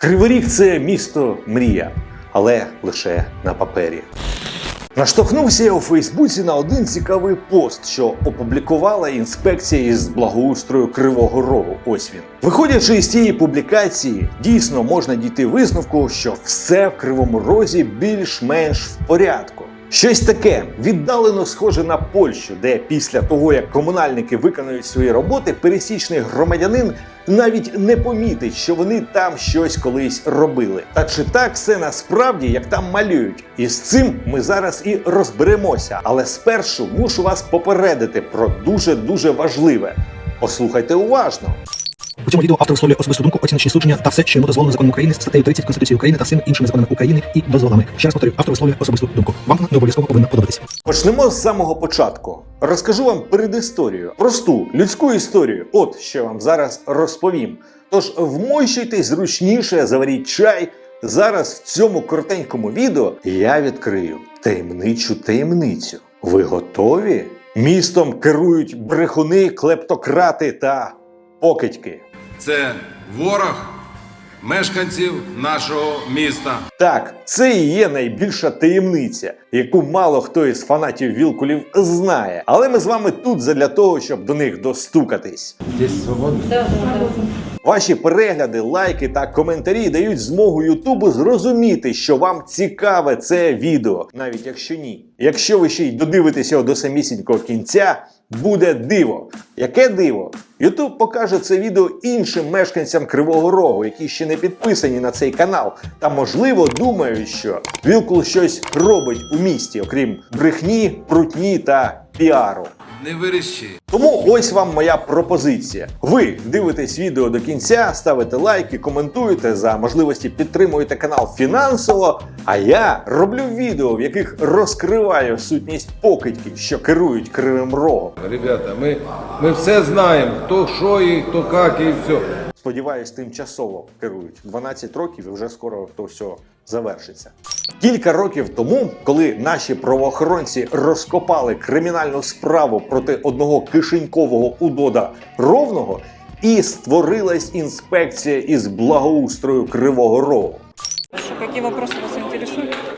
Кривий Ріг – це місто мрія, але лише на папері. Наштовхнувся я у Фейсбуці на один цікавий пост, що опублікувала інспекція із благоустрою Кривого Рогу. Ось він. Виходячи із цієї публікації, дійсно можна дійти висновку, що все в Кривому Розі більш-менш в порядку. Щось таке віддалено схоже на Польщу, де після того, як комунальники виконують свої роботи, пересічний громадянин навіть не помітить, що вони там щось колись робили. Та чи так все насправді, як там малюють? І з цим ми зараз і розберемося. Але спершу мушу вас попередити про дуже дуже важливе. Послухайте уважно. У цьому відео автор висловлює особисту думку, оціночні судження та все, що йому дозволено законом України, статтею 30 Конституції України та всіми іншими законами України і дозволами. Ще раз повторюю, автор висловлює особисту думку. Вам вона не обов'язково повинна подобатися. Почнемо з самого початку. Розкажу вам передісторію, просту людську історію. От що вам зараз розповім. Тож вмощуйтесь зручніше, заваріть чай. Зараз в цьому коротенькому відео я відкрию таємничу таємницю. Ви готові? Містом керують брехуни, клептократи та покидьки. Це ворог мешканців нашого міста. Так, це і є найбільша таємниця, яку мало хто із фанатів Вілкулів знає. Але ми з вами тут задля того, щоб до них достукатись. Здесь свободно? Ваші перегляди, лайки та коментарі дають змогу Ютубу зрозуміти, що вам цікаве це відео, навіть якщо ні. Якщо ви ще й додивитеся його до самісінького кінця, буде диво. Яке диво? Ютуб покаже це відео іншим мешканцям Кривого Рогу, які ще не підписані на цей канал, та можливо думають, що Вілкул щось робить у місті, окрім брехні, прутні та піару. Не виріши. Тому ось вам моя пропозиція. Ви дивитесь відео до кінця, ставите лайки, коментуєте за можливості підтримуєте канал фінансово. А я роблю відео, в яких розкриваю сутність покидьків, що керують кривим рогом. Ребята, ми, ми все знаємо, хто що і хто як і все. Сподіваюсь, тимчасово керують 12 років і вже скоро то все завершиться. Кілька років тому, коли наші правоохоронці розкопали кримінальну справу проти одного кишенькового удода ровного, і створилась інспекція із благоустрою Кривого Рогу. Які Какие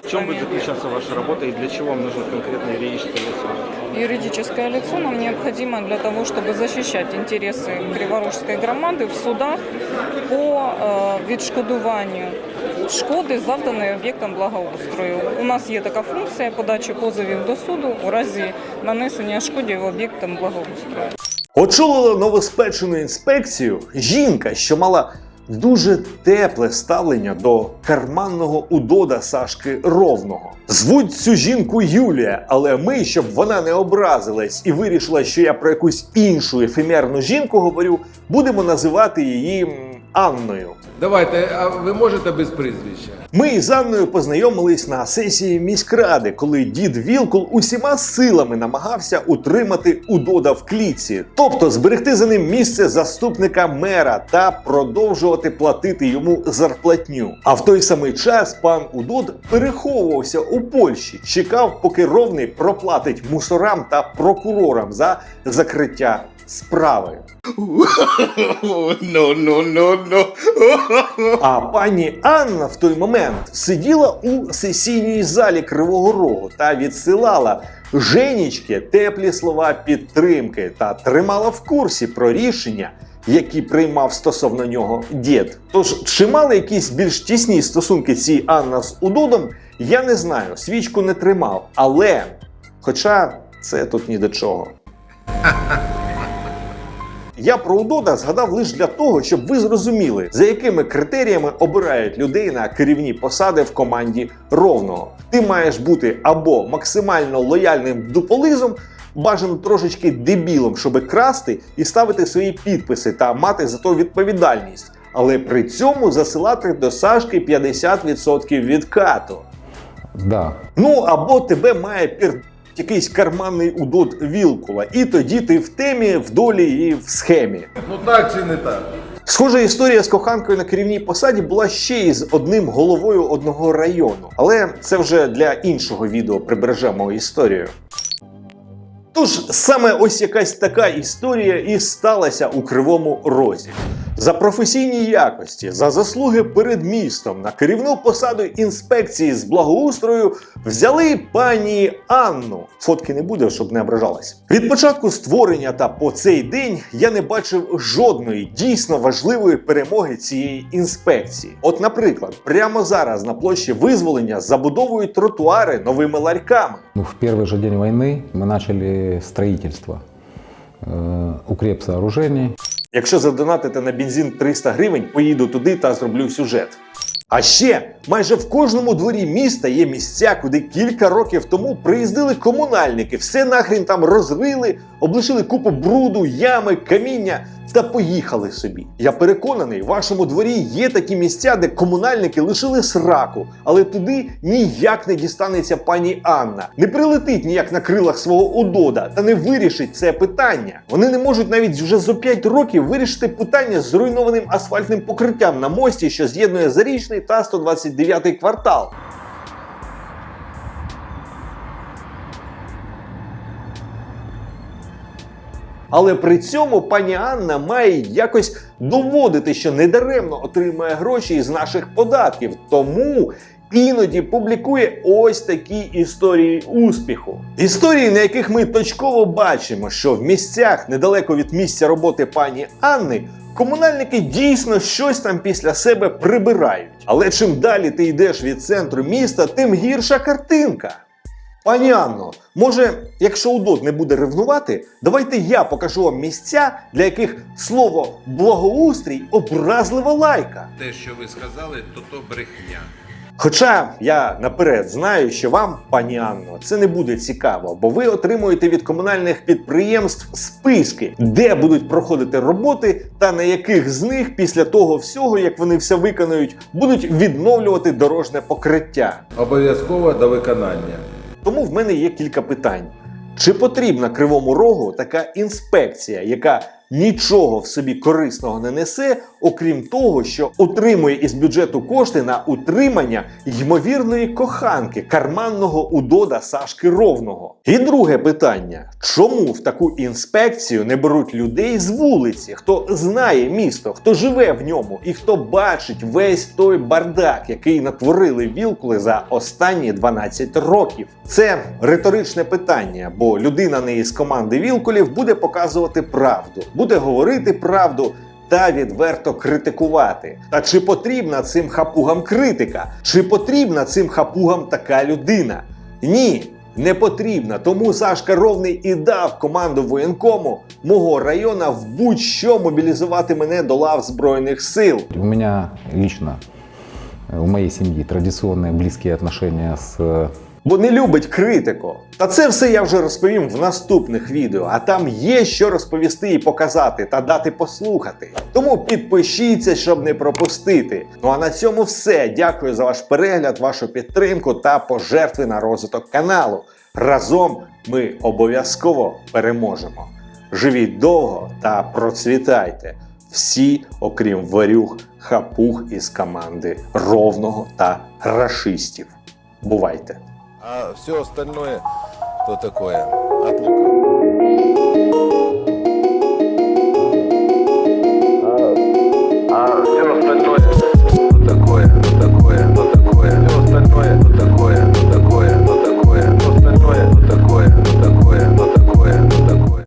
чем будет заключаться ваша работа и для чего вам нужно конкретное юридическое лицо? Юридическое лицо нам необходимо для того, чтобы защищать интересы Криворожской громады в судах по э, відшкодуванню шкоди, завданої об'єктам благоустрою. У нас є така функція подачі позовів до суду у разі нанесення шкодів об'єктам благоустрою. Очолила новоспечену інспекцію жінка, що мала дуже тепле ставлення до карманного удода Сашки Ровного. Звуть цю жінку Юлія, але ми, щоб вона не образилась і вирішила, що я про якусь іншу ефемерну жінку говорю, будемо називати її Анною. Давайте, а ви можете без прізвища? Ми із Анною познайомились на сесії міськради, коли дід Вілкул усіма силами намагався утримати Удода в клітці, тобто зберегти за ним місце заступника мера та продовжувати платити йому зарплатню. А в той самий час пан Удод переховувався у Польщі, чекав, поки ровний проплатить мусорам та прокурорам за закриття справи. А пані Анна в той момент сиділа у сесійній залі Кривого Рогу та відсилала Женічки теплі слова підтримки та тримала в курсі про рішення, які приймав стосовно нього дід. Тож, чи мали якісь більш тісні стосунки ці Анна з Удодом, я не знаю, свічку не тримав. Але, хоча це тут ні до чого. Я про Удода згадав лише для того, щоб ви зрозуміли, за якими критеріями обирають людей на керівні посади в команді ровного. Ти маєш бути або максимально лояльним дуполизом, бажано трошечки дебілом, щоб красти і ставити свої підписи та мати за то відповідальність, але при цьому засилати до Сашки 50% відкату. Да. Ну або тебе має пір якийсь карманний удод Вілкула, і тоді ти в темі, в долі і в схемі. Ну так чи не так? Схожа історія з коханкою на керівній посаді була ще й з одним головою одного району, але це вже для іншого відео прибережемо історію. Тож саме ось якась така історія і сталася у Кривому Розі. За професійні якості, за заслуги перед містом на керівну посаду інспекції з благоустрою взяли пані Анну. Фотки не буде, щоб не ображалась. Від початку створення та по цей день я не бачив жодної дійсно важливої перемоги цієї інспекції. От, наприклад, прямо зараз на площі визволення забудовують тротуари новими ларьками. Ну, в первый же день войны мы начали строительство э, укрепсооружений. Якщо задонатити на бензин 300 гривень, поїду туди та зроблю сюжет. А ще майже в кожному дворі міста є місця, куди кілька років тому приїздили комунальники, все нахрін там розрили, облишили купу бруду, ями, каміння та поїхали собі. Я переконаний, в вашому дворі є такі місця, де комунальники лишили сраку, але туди ніяк не дістанеться пані Анна, не прилетить ніяк на крилах свого удода та не вирішить це питання. Вони не можуть навіть вже за 5 років вирішити питання з зруйнованим асфальтним покриттям на мості, що з'єднує Зарічний та 129 квартал. Але при цьому пані Анна має якось доводити, що недаремно отримує гроші із наших податків. Тому іноді публікує ось такі історії успіху. Історії, на яких ми точково бачимо, що в місцях недалеко від місця роботи пані Анни. Комунальники дійсно щось там після себе прибирають. Але чим далі ти йдеш від центру міста, тим гірша картинка. Пані Анно, може, якщо УДОТ не буде ревнувати, давайте я покажу вам місця, для яких слово благоустрій образлива лайка. те, що ви сказали, то то брехня. Хоча я наперед знаю, що вам, пані Анно, це не буде цікаво, бо ви отримуєте від комунальних підприємств списки, де будуть проходити роботи, та на яких з них після того всього, як вони все виконують, будуть відновлювати дорожне покриття. Обов'язково до виконання. Тому в мене є кілька питань. Чи потрібна кривому рогу така інспекція, яка нічого в собі корисного не несе, окрім того, що отримує із бюджету кошти на утримання ймовірної коханки карманного удода Сашки Ровного? І друге питання: чому в таку інспекцію не беруть людей з вулиці, хто знає місто, хто живе в ньому і хто бачить весь той бардак, який натворили вілкули за останні 12 років? Це риторичне питання, бо людина не із команди вілкулів буде показувати правду, буде говорити правду Та відверто критикувати. Та чи потрібна цим хапугам критика? Чи потрібна цим хапугам така людина? Ні, не потрібна. Тому Сашка Ровний і дав команду воєнкому мого району в будь-що мобілізувати мене до лав Збройних сил. У меня лично, э, у моей семьи традиционные близкие отношения с э, бо не любить критику. Та це все я вже розповім в наступних відео, а там є що розповісти і показати та дати послухати. Тому підпишіться, щоб не пропустити. Ну а на цьому все. Дякую за ваш перегляд, вашу підтримку та пожертви на розвиток каналу. Разом ми обов'язково переможемо. Живіть довго та процвітайте. Всі, окрім варюг, хапуг із команди ровного та рашистів. Бувайте! А все остальное, то такое, от лукавого.